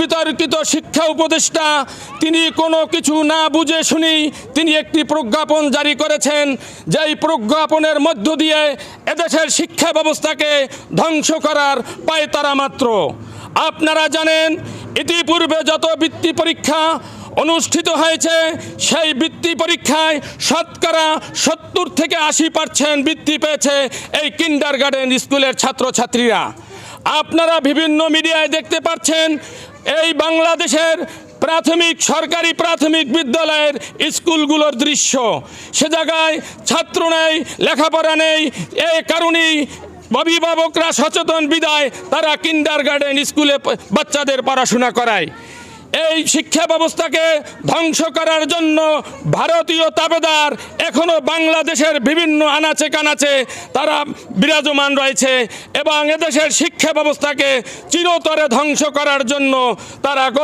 বিতর্কিত শিক্ষা উপদেষ্টা, তিনি কোনো কিছু না বুঝে শুনি তিনি একটি প্রজ্ঞাপন জারি করেছেন, যেই প্রজ্ঞাপনের মধ্য দিয়ে এদেশের শিক্ষা ব্যবস্থাকে ধ্বংস করার পায়তারা মাত্র। আপনারা জানেন, ইতিপূর্বে যত বৃত্তি পরীক্ষা অনুষ্ঠিত হয়েছে, সেই বৃত্তি পরীক্ষায় শতকরা সত্তর থেকে আশি পার্সেন্ট বৃত্তি পেয়েছে এই কিন্ডার গার্ডেন স্কুলের ছাত্রছাত্রীরা। আপনারা বিভিন্ন মিডিয়ায় দেখতে পাচ্ছেন এই বাংলাদেশের প্রাথমিক, সরকারি প্রাথমিক বিদ্যালয়ের স্কুলগুলোর দৃশ্য। সে জায়গায় ছাত্র নেই, লেখাপড়া নেই, এ কারণেই অভিভাবকরা সচেতন বিদায় তারা কিন্ডার গার্ডেন স্কুলে বাচ্চাদের পড়াশোনা করায়। এই শিক্ষা ব্যবস্থাকে ধ্বংস করার জন্য ভারতীয় তাবেদার এখনও বাংলাদেশের বিভিন্ন আনাচে কানাচে তারা বিরাজমান রয়েছে এবং এদেশের শিক্ষা ব্যবস্থাকে চিরতরে ধ্বংস করার জন্য তারা